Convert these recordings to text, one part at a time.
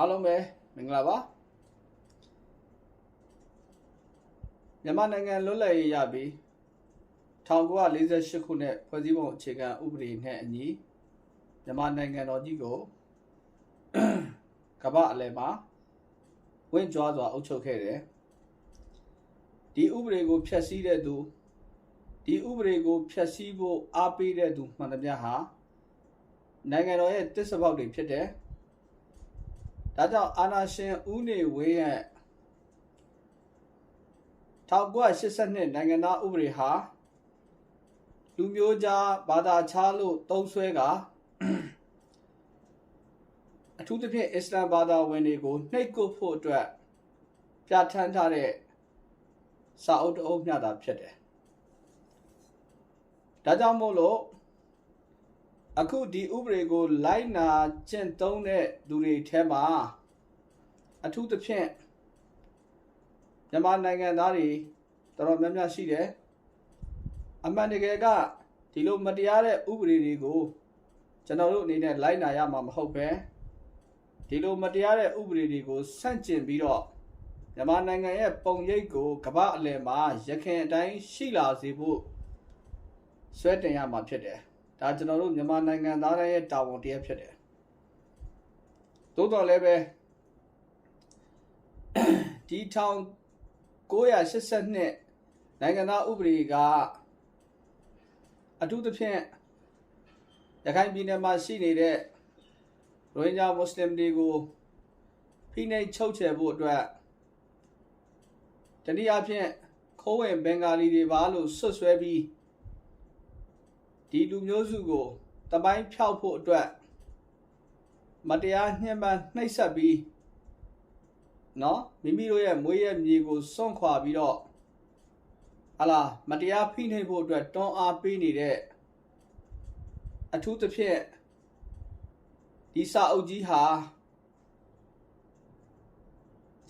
အားလုံးပဲမင်္ဂလာပါမြန်မာနိုင်ငံလွတ်လပ်ရေးရပြီး1948ခုနှစ်ဖွဲ့စည်းပုံအခြေခံဥပဒေနဲ့အညီမြန်မာနိုင်ငံတော်ကြီးကိုကမ္ဘာအလယ်မှာဝင့်ကြွားစွာအုပ်ချုပ်ခဲ့တယ်ဒီဥပဒေကိုဖျက်ဆီးတဲ့သူဒီဥပဒေကိုဖျက်ဆီးဖို့အားပေးတဲ့သူမှန်သမျှဟာနိုင်ငံတော်ရဲ့တစ္ဆပေါက်တွေဖြစ်တယ် ဒါကြောင့်အာနာရှင်ဦးနေဝင်းရဲ့1982နိုင်ငံသားဥပဒေဟာလူမျိုးကြားဘာသာခြားလို့တုံးဆွဲကအထူးသဖြင့်အစ္စလာမ်ဘာသာဝင်တွေကိုနှိပ်ကွပ်ဖို့အတွက်ပြဋ္ဌာန်းထားတဲ့စာအုပ်တစ်အုပ်မျှတာဖြစ်တယ်။ဒါကြောင့်မို့လို့ အခုဒီဥပဒေကို လိုက်နာကျင့်သုံးတဲ့သူတွေထဲမှာအထူးသဖြင့်မြန်မာနိုင်ငံသားတွေတော်တော်များများရှိတယ်အမှန်တကယ်ကဒီလိုမတရားတဲ့ဥပဒေတွေကိုကျွန်တော်တို့အနေနဲ့လိုက်နာရမှာမဟုတ်ပဲဒီလိုမတရားတဲ့ဥပဒေတွေကိုဆန့်ကျင်ပြီးတော့မြန်မာနိုင်ငံရဲ့ပုံရိပ်ကိုကမ္ဘာအလယ်မှာရခင်အတိုင်းရှိလာစေဖို့ဆွဲတင်ရမှာဖြစ်တယ် ဒါကျွန်တော်တို့မြန်မာနိုင်ငံသားတွေရဲ့တာဝန်တရားဖြစ်တယ်သို့တော်လည်းပဲဒီထောင်982နိုင်ငံသားဥပဒေကအထူးသဖြင့်ရခိုင်ပြည်နယ်မှာရှိနေတဲ့ရိုဟင်ဂျာမွတ်စလင်တွေကိုဖိနှိပ်ချုပ်ချယ်ဖို့အတွက်တနည်းအားဖြင့်ခိုးဝင်ဘင်္ဂါလီတွေပါလို့ဆွတ်ဆွဲပြီး ဒီလူမျိုးစုကိုတပိုင်းဖြောက်ဖို့အတွက်မတရားညှဉ်းပန်းနှိပ်စက်ပြီးနော်မိမိတို့ရဲ့မွေးရဲ့မြေကိုစွန့်ခွာပြီးတော့ဟာလာမတရားဖိနှိပ်ဖို့အတွက်တွန်းအားပေးနေတဲ့အထူးသဖြင့်ဒီစာအုပ်ကြီးဟာ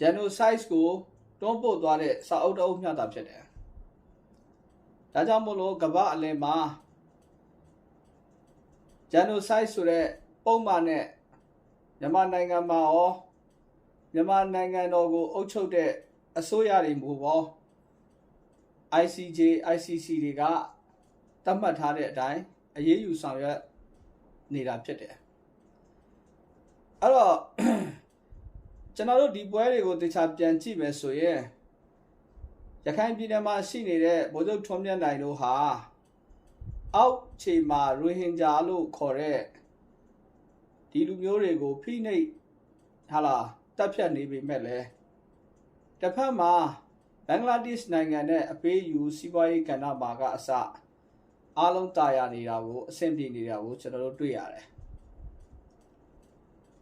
genocide ကိုတွန်းပို့သွားတဲ့စာအုပ်တစ်အုပ်မျှတာဖြစ်တယ်။ဒါကြောင့်မို့လို့ကမ္ဘာအလယ်မှာ genocide ဆိုတဲ့ပုံမှန်နဲ့မြန်မာနိုင်ငံမှာရောမြန်မာနိုင်ငံတော်ကို အုပ်ချုပ်တဲ့အစိုးရတွေမျိုးရော ICJ ICC တွေကသတ်မှတ်ထားတဲ့အတိုင်းအရေးယူဆောင်ရွက်နေတာဖြစ်တယ်အဲ့တော့ကျွန်တော်တို့ဒီပွဲတွေကိုတခြားပြန်ကြည့်မယ်ဆိုရင်ရခိုင်ပြည်နယ်မှာရှိနေတဲ့ဗိုလ်ချုပ်ထွန်းမြတ်နိုင်တို့ဟာ အောက်ခြေမှာရိုဟင်ဂျာလို့ခေါ်တဲ့ဒီလူမျိုးတွေကိုဖိနှိပ်ဟာလားတပ်ဖြတ်နေပေမဲ့လည်းတစ်ဖက်မှာဘင်္ဂလားဒေ့ရှ်နိုင်ငံနဲ့အပေးယူစီးပွားရေးကဏ္ဍမှာကအစအားလုံးတာယာနေတာကိုအဆင်ပြေနေတာကိုကျွန်တော်တို့တွေ့ရတယ်။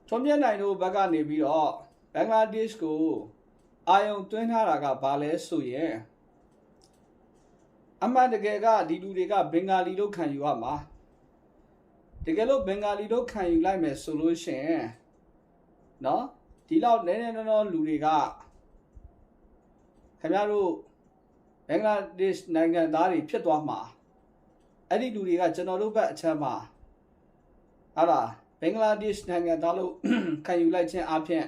ထွန်မြတ်နိုင်တို့ဘက်ကနေပြီးတော့ဘင်္ဂလားဒေ့ရှ်ကိုအာယုံသွင်းထားတာကဘာလဲဆိုရင် အမှန်တကယ်ကဒီလူတွေကဘင်္ဂါလီလို့ခံယူရမှာတကယ်လို့ဘင်္ဂါလီလို့ခံယူလိုက်မယ်ဆိုလို့ရှိရင်နော်ဒီလောက်နည်းနည်းနော်နော်လူတွေကခင်ဗျားတို့ဘင်္ဂလားဒေ့ရှ်နိုင်ငံသားတွေဖြစ်သွားမှာအဲ့ဒီလူတွေကကျွန်တော်တို့ဘက်အချမ်းမှာဟာလားဘင်္ဂလားဒေ့ရှ်နိုင်ငံသားလို့ခံယူလိုက်ခြင်းအပြင်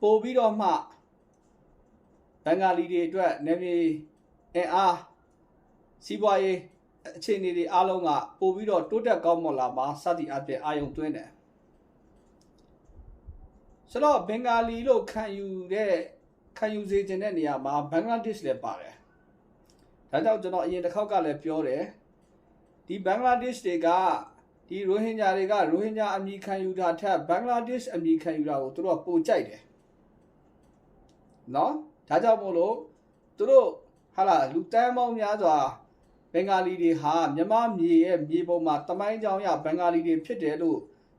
ပို့ပြီးတော့မှဘင်္ဂါလီတွေအတွက်နေမြေအင်အား စီးပွားရေးအခြေအနေတွေအားလုံးကပို့ပြီးတော့တိုးတက်ကောင်းမွန်လာမှာစသည်အပြင်အာယုံသွင်းတယ်ဆိုတော့ဘင်္ဂါလီလို့ခံယူတဲ့ခံယူစေခြင်းတဲ့နေရာမှာဘင်္ဂလားဒေ့ရှ်လည်းပါတယ်။ဒါကြောင့်ကျွန်တော်အရင်တစ်ခေါက်ကလည်းပြောတယ်ဒီဘင်္ဂလားဒေ့ရှ်တွေကဒီရိုဟင်ဂျာတွေကရိုဟင်ဂျာအမည်ခံယူတာထက်ဘင်္ဂလားဒေ့ရှ်အမည်ခံယူတာကိုသူတို့ကပိုကြိုက်တယ်။နော်ဒါကြောင့်မို့လို့သူတို့ဟာလာလူတန်းပေါင်းများစွာ ဘင်္ဂါလီတွေဟာမြမမြေရဲ့မြေပုံမှာတမိုင်းကြောင်ရဘင်္ဂါလီတွေဖြစ်တယ်လို့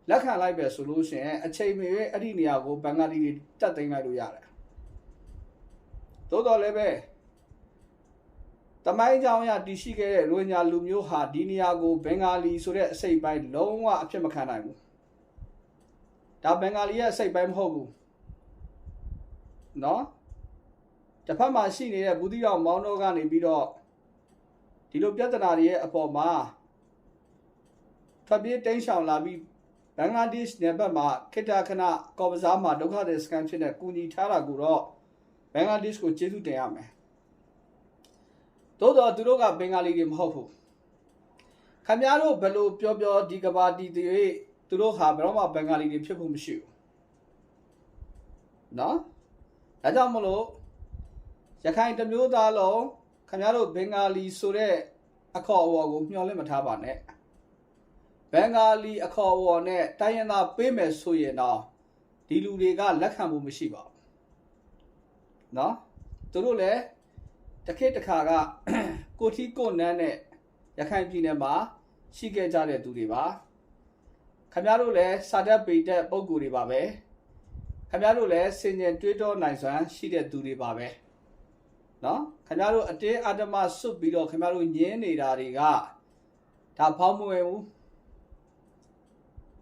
လက်ခံလိုက်ပဲဆိုလို့ရှိရင်အချိန်မရွေးအဲ့ဒီနေရာကိုဘင်္ဂါလီတွေတက်သိမ်းလိုက်လို့ရတယ်သို့တော်လည်းပဲတမိုင်းကြောင်ရတည်ရှိခဲ့တဲ့ရိုဟင်ဂျာလူမျိုးဟာဒီနေရာကိုဘင်္ဂါလီဆိုတဲ့အစိတ်ပိုင်းလုံးဝအဖြစ်မခံနိုင်ဘူးဒါဘင်္ဂါလီရဲ့အစိတ်ပိုင်းမဟုတ်ဘူးနော်တစ်ဖက်မှာရှိနေတဲ့ဘူးတိတော်မောင်းတော့ကနေပြီးတော့ ဒီလိုပြဿနာတွေရဲ့အပေါ်မှာထွက်ပြေးတိမ်းရှောင်လာပြီးဘင်္ဂလားဒေ့ရှ်နယ်ဘက်မှာခိတ္တခဏကော်ပစားမှာဒုက္ခသည်စခန်းဖြစ်တဲ့ကူညီထားတာကိုတော့ဘင်္ဂလားဒေ့ရှ်ကိုကျေးဇူးတင်ရမယ်သို့တော့သူတို့ကဘင်္ဂါလီတွေမဟုတ်ဘူးခင်ဗျားတို့ဘယ်လိုပြောပြောဒီကဘာတီတွေသူတို့ဟာဘယ်တော့မှဘင်္ဂါလီတွေဖြစ်ဖို့မရှိဘူးနော်ဒါကြောင့်မလို့ရခိုင်တစ်မျိုးသားလုံး ခင်ဗျားတို့ဘင်္ဂါလီဆိုတဲ့အခေါ်အဝေါ်ကိုမျှော်လင့်မထားပါနဲ့ဘင်္ဂါလီအခေါ်အဝေါ်နဲ့တိုင်းရင်းသားပေးမယ်ဆိုရင်တော့ဒီလူတွေကလက်ခံမှုမရှိပါဘူးနော်သူတို့လည်းတစ်ခေတ်တစ်ခါကကိုထီကိုနန်းနဲ့ရခိုင်ပြည်နယ်မှာရှိခဲ့ကြတဲ့သူတွေပါခင်ဗျားတို့လည်းစာတက်ပေတဲ့ပုံကိုယ်တွေပါပဲခင်ဗျားတို့လည်းစင်ကြင်တွေးတောနိုင်စွမ်းရှိတဲ့သူတွေပါပဲနော် ခင်ဗျားတို့အတင်းအဓမ္မစွတ်ပြီးတော့ခင်ဗျားတို့ညင်းနေတာတွေကဒါဖောင်းမဝင်ဘူး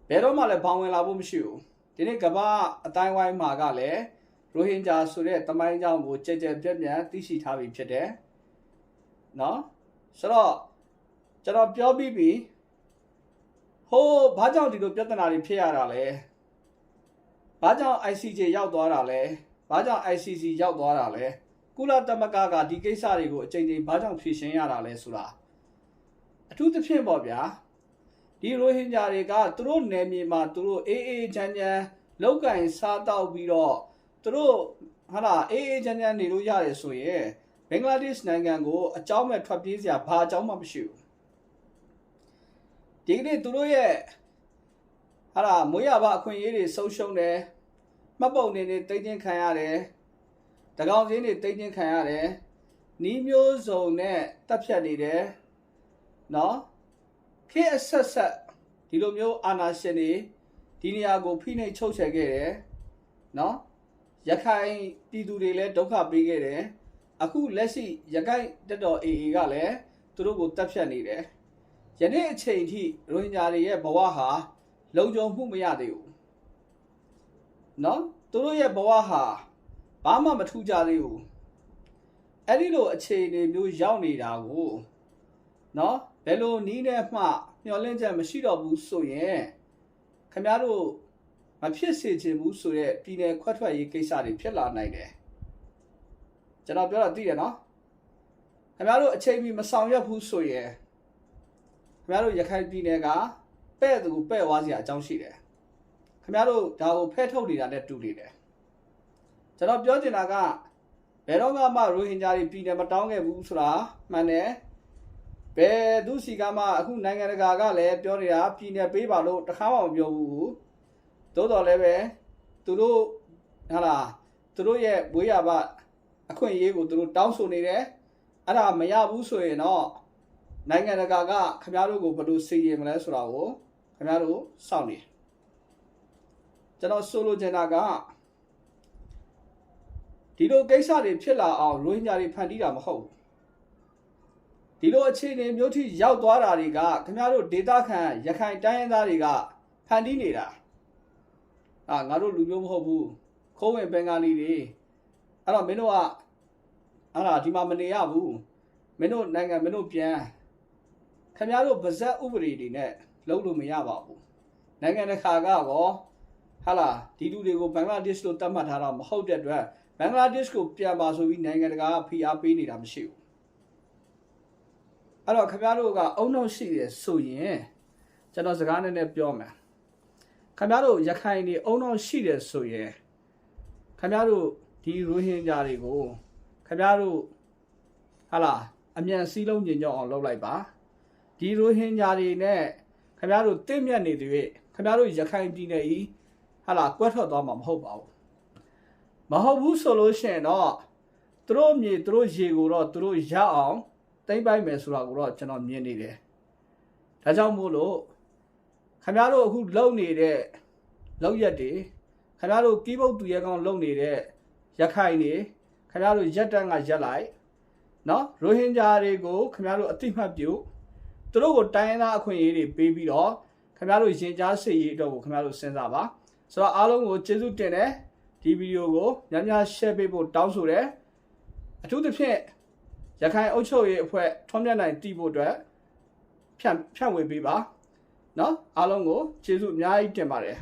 ဘယ်တော့မှလည်းဖောင်းဝင်လာဖို့မရှိဘူးဒီနေ့ကမ္ဘာအတိုင်းဝိုင်းမှာကလည်းရိုဟင်ဂျာဆိုတဲ့တမိုင်းကြောင်းကိုကြက်ကြက်ပြက်ပြက်သိရှိထားပြီးဖြစ်တယ်နော်ဆိုတော့ကျွန်တော်ပြောပြီးပြီဟိုးဘာကြောင့်ဒီလိုပြဿနာတွေဖြစ်ရတာလဲဘာကြောင့် ICJ ရောက်သွားတာလဲဘာကြောင့် ICC ရောက်သွားတာလဲ ကုလသမဂ္ဂကဒီကိစ္စတွေကိုအချိန်ချင်းဘာကြောင့်ဖြေရှင်းရတာလဲဆိုတာအထူးသဖြင့်ပေါ့ဗျာဒီရိုဟင်ဂျာတွေကသူတို့နယ်မြေမှာသူတို့အေးအေးချမ်းချမ်းလောက်ကင်စားတောက်ပြီးတော့သူတို့ဟာလာအေးအေးချမ်းချမ်းနေလို့ရတယ်ဆိုရင်ဘင်္ဂလားဒေ့ရှ်နိုင်ငံကိုအကြောင်းမဲ့ထွက်ပြေးစရာဘာအကြောင်းမှမရှိဘူးဒီကနေ့သူတို့ရဲ့ဟာလာမွေးရပါအခွင့်အရေးတွေဆုံးရှုံးတယ်မှတ်ပုံနေနေတိတ်ချင်းခံရတယ် တကောင်စင်းတွေတိတ်တင်ခံရတယ်နီးမျိုးစုံနဲ့တက်ဖြတ်နေတယ်နော်ခေတ်အဆက်ဆက်ဒီလိုမျိုးအာနာရှင်တွေဒီနေရာကိုဖိနှိပ်ချုပ်ချယ်ခဲ့တယ်နော်ရခိုင်ပြည်သူတွေလည်းဒုက္ခပေးခဲ့တယ်အခုလက်ရှိရခိုင်တက်တော် AA ကလည်းသူတို့ကိုတက်ဖြတ်နေတယ်ယနေ့အချိန်ထိရိုဟင်ဂျာတွေရဲ့ဘဝဟာလုံခြုံမှုမရသေးဘူးနော်သူတို့ရဲ့ဘဝဟာ ဘာမှမထူးကြသေးဘူးအဲ့ဒီလိုအခြေအနေမျိုးရောက်နေတာကိုနော်ဘယ်လိုနီးနဲ့မှမျောလင့်ချက်မရှိတော့ဘူးဆိုရင်ခမရတို့မဖြစ်စေချင်ဘူးဆိုတော့ပြည်နယ်ခွက်ထွက်ရေးကိစ္စတွေဖြစ်လာနိုင်တယ်ကျွန်တော်ပြောတာသိတယ်နော်ခင်ဗျားတို့အချိန်မီမဆောင်ရွက်ဘူးဆိုရင်ခင်ဗျားတို့ရခိုင်ပြည်နယ်ကပဲ့သူပဲ့ဝါးစရာအကြောင်းရှိတယ်ခင်ဗျားတို့ဒါကိုဖဲထုတ်နေတာနဲ့တူနေတယ် ကျွန်တော်ပြောချင်တာကဘယ်တော့မှရိုဟင်ဂျာတွေပြည်နယ်မတောင်းခဲ့ဘူးဆိုတာမှန်တယ်ဘယ်သူစီကမှအခုနိုင်ငံတကာကလည်းပြောနေတာပြည်နယ်ပေးပါလို့တခါမှမပြောဘူးသို့တော်လည်းပဲသူတို့ဟာလားသူတို့ရဲ့ဝေးရပါအခွင့်အရေးကိုသူတို့တောင်းဆိုနေတယ်အဲ့ဒါမရဘူးဆိုရင်တော့နိုင်ငံတကာကခင်ဗျားတို့ကိုဘယ်လိုစီရင်မလဲဆိုတာကိုခင်ဗျားတို့စောင့်နေကျွန်တော်ဆိုလိုချင်တာက ဒီလိုကိစ္စတွေဖြစ်လာအောင်ရိုဟင်ဂျာတွေဖန်တီးတာမဟုတ်ဘူးဒီလိုအခြေအနေမျိုးထိရောက်သွားတာတွေကခင်ဗျားတို့ဒေတာခန်ရခိုင်တိုင်းရင်းသားတွေကဖန်တီးနေတာအာငါတို့လူမျိုးမဟုတ်ဘူးခိုးဝင်ဘင်္ဂါလီတွေအဲ့တော့မင်းတို့ကအဲ့ဒါဒီမှာမနေရဘူးမင်းတို့နိုင်ငံမင်းတို့ပြန်ခင်ဗျားတို့ဗဇက်ဥပဒေတွေနဲ့လုံးလို့မရပါဘူးနိုင်ငံတစ်ခါကရောဟာလာဒီလူတွေကိုဘင်္ဂလားဒေ့ရှ်လို့တတ်မှတ်ထားတာမဟုတ်တဲ့အတွက် ဘင်္ဂလားဒေ့ရှ်ကိုပြန်ပါဆိုပြီးနိုင်ငံတကာကဖိအားပေးနေတာမရှိဘူးအဲ့တော့ခင်ဗျားတို့ကအုံနောက်ရှိတယ်ဆိုရင်ကျွန်တော်စကားနဲ့နဲ့ပြောမယ်ခင်ဗျားတို့ရခိုင်နေအုံနောက်ရှိတယ်ဆိုရင်ခင်ဗျားတို့ဒီရိုဟင်ဂျာတွေကိုခင်ဗျားတို့ဟာလာအမြန်စီးလုံးညင်ကြောက်အောင်လုပ်လိုက်ပါဒီရိုဟင်ဂျာတွေနဲ့ခင်ဗျားတို့တင့်မြတ်နေသေးခင်ဗျားတို့ရခိုင်ပြည်နယ်ကြီးဟာလာကွက်ထွက်သွားမှာမဟုတ်ပါဘူး မဟုတ်ဘူးဆိုလို့ရှိရင်တော့သူတို့မြေသူတို့ရေကိုတော့သူတို့ရအောင်တိမ့်ပိုက်မယ်ဆိုတာကိုတော့ကျွန်တော်မြင်နေတယ်ဒါကြောင့်မို့လို့ခင်ဗျားတို့အခုလုံနေတဲ့လောက်ရက်တွေခင်ဗျားတို့ကီးဘုတ်သူရဲကောင်းလုံနေတဲ့ရခိုင်နေခင်ဗျားတို့ရက်တန်းကရက်လိုက်နော်ရိုဟင်ဂျာတွေကိုခင်ဗျားတို့အတိမတ်ပြုသူတို့ကိုတိုင်းရင်းသားအခွင့်အရေးတွေပေးပြီးတော့ခင်ဗျားတို့ရင်ကြားစေရေးအတွက်ကိုခင်ဗျားတို့စဉ်းစားပါဆိုတော့အားလုံးကိုကျေးဇူးတင်တယ် ဒီဗီဒီယိုကိုများများ share ပေးဖို့တောင်းဆိုတယ်အထူးသဖြင့်ရခိုင်အုပ်ချုပ်ရေးအဖွဲ့ထွန်းမြတ်နိုင်တည်ဖို့အတွက်ဖြန့်ဖြန့်ဝေပေးပါနော်အားလုံးကိုကျေးဇူးအများကြီးတင်ပါတယ်